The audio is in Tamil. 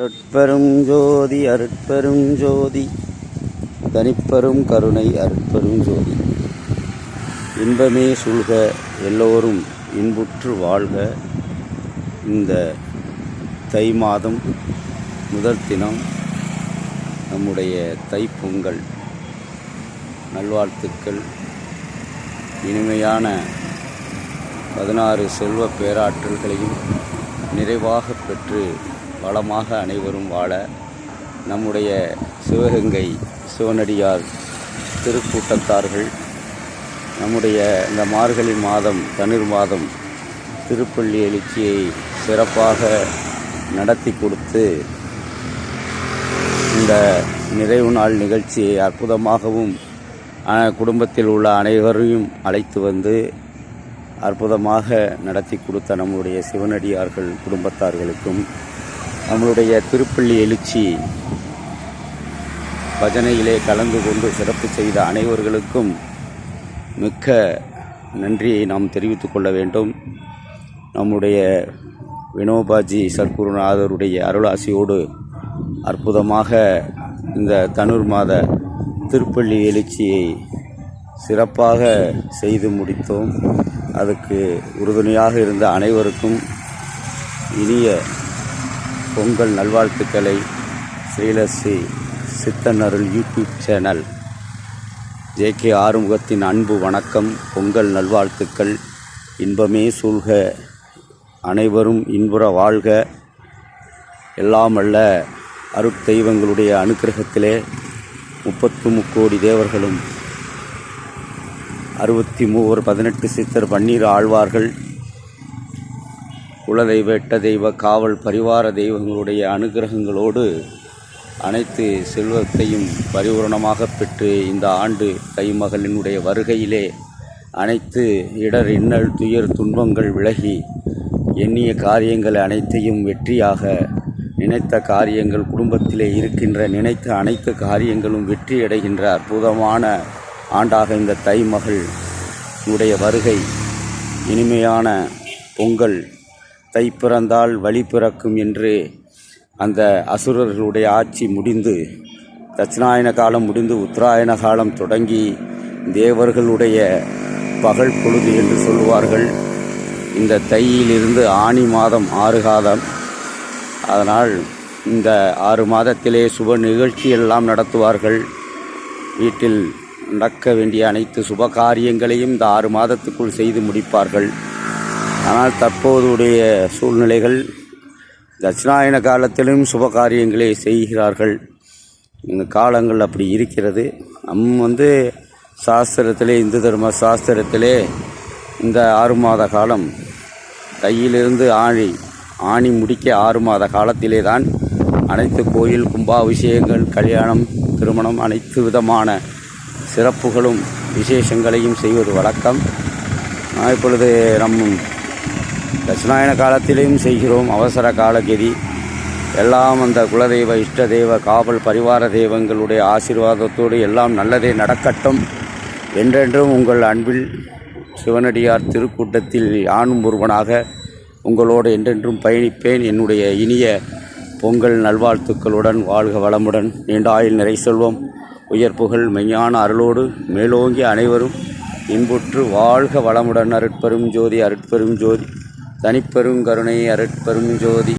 அருட்பெரும் ஜோதி அருட்பெரும் ஜோதி. தனிப்பெரும் கருணை அருட்பெரும் ஜோதி. இன்பமே சூழ்க எல்லோரும் இன்புற்று வாழ்க. இந்த தை மாதம் முதல் தினம் நம்முடைய தைப்பொங்கல் நல்வாழ்த்துக்கள். இனிமையான பதினாறு செல்வ பேராற்றல்களையும் நிறைவாக பெற்று வளமாக அனைவரும் வாழ நம்முடைய சிவகங்கை சிவனடியார் திருக்கூட்டத்தார்கள் நம்முடைய இந்த மார்கழி மாதம் தனிர் மாதம் திருப்பள்ளி எழுச்சியை சிறப்பாக நடத்தி கொடுத்து இந்த நிறைவு நாள் நிகழ்ச்சியை அற்புதமாகவும் குடும்பத்தில் உள்ள அனைவரையும் அழைத்து வந்து அற்புதமாக நடத்தி கொடுத்த நம்முடைய சிவனடியார்கள் குடும்பத்தார்களுக்கும் நம்மளுடைய திருப்பள்ளி எழுச்சி பஜனையிலே கலந்து கொண்டு சிறப்பு செய்த அனைவர்களுக்கும் மிக்க நன்றியை நாம் தெரிவித்துக் கொள்ள வேண்டும். நம்முடைய வினோபாஜி சர்க்குருநாதருடைய அருளாசியோடு அற்புதமாக இந்த தனுர் மாத திருப்பள்ளி எழுச்சியை சிறப்பாக செய்து முடித்தோம். அதுக்கு உறுதுணையாக இருந்த அனைவருக்கும் இனிய பொங்கல் நல்வாழ்த்துக்களை Srilasri Siddhan Arul YouTube channel. JK ஆறுமுகத்தின் அன்பு வணக்கம் பொங்கல் நல்வாழ்த்துக்கள். இன்பமே சூழ்க அனைவரும் இன்புற வாழ்க. எல்லாம் அல்ல அருட்தெய்வங்களுடைய அனுக்கிரகத்திலே முப்பத்து முக்கோடி தேவர்களும் அறுபத்தி மூவர் பதினெட்டு சித்தர் பன்னீர் ஆழ்வார்கள். குலதெய்வ எட்ட தெய்வ காவல் பரிவார தெய்வங்களுடைய அனுகிரகங்களோடு அனைத்து செல்வத்தையும் பரிபூரணமாக பெற்று இந்த ஆண்டு கைமகளினுடைய வருகையிலே அனைத்து இடர் இன்னல் துயர் துன்பங்கள் விலகி எண்ணிய காரியங்கள் அனைத்தையும் வெற்றியாக நினைத்த காரியங்கள் குடும்பத்திலே இருக்கின்ற நினைத்த அனைத்து காரியங்களும் வெற்றி அடைகின்ற அற்புதமான ஆண்டாக இந்த தை மகள் உடைய வருகை இனிமையான பொங்கல் தை பிறந்தால் வழி பிறக்கும் என்று அந்த அசுரர்களுடைய ஆட்சி முடிந்து தட்சிணாயன காலம் முடிந்து உத்தராயண காலம் தொடங்கி தேவர்களுடைய பகல் பொழுது என்று சொல்லுவார்கள். இந்த தையிலிருந்து ஆனி மாதம் ஆறு காதம். அதனால் இந்த ஆறு மாதத்திலே சுப நிகழ்ச்சி எல்லாம் நடத்துவார்கள். வீட்டில் நடக்க வேண்டிய அனைத்து சுப காரியங்களையும் இந்த ஆறு மாதத்துக்குள் செய்து முடிப்பார்கள். ஆனால் தற்போதுடைய சூழ்நிலைகள் தட்சிணாயன காலத்திலும் சுப காரியங்களை செய்கிறார்கள். இந்த காலங்கள் அப்படி இருக்கிறது. நம் வந்து சாஸ்திரத்திலே இந்து தர்ம சாஸ்திரத்திலே இந்த ஆறு மாத காலம் தையிலிருந்து ஆணி ஆணி முடிக்க ஆறு மாத காலத்திலே தான் அனைத்து கோயில் கும்பாபிஷேகங்கள் கல்யாணம் திருமணம் அனைத்து விதமான சிறப்புகளும் விசேஷங்களையும் செய்வது வழக்கம். இப்பொழுது நம் தட்சிணாயன காலத்திலையும் செய்கிறோம் அவசர காலகதி. எல்லாம் அந்த குலதெய்வ இஷ்ட தெய்வ காவல் பரிவார தெய்வங்களுடைய ஆசீர்வாதத்தோடு எல்லாம் நல்லதே நடக்கட்டும் என்றென்றும் உங்கள் அன்பில் சிவனடியார் திருக்கூட்டத்தில் யானும் ஒருவனாக உங்களோடு என்றென்றும் பயணிப்பேன். என்னுடைய இனிய பொங்கல் நல்வாழ்த்துக்களுடன் வாழ்க வளமுடன். நீண்ட ஆயுள் நிறை செல்வம். உயர் புகழ் மெய்ஞான அருளோடு மேலோங்கி அனைவரும் இன்புற்று வாழ்க வளமுடன். அருட்பெரும் ஜோதி அருட்பெரும் ஜோதி. தனிப்பெருங்கருணை கருணை அருட்பெரும் ஜோதி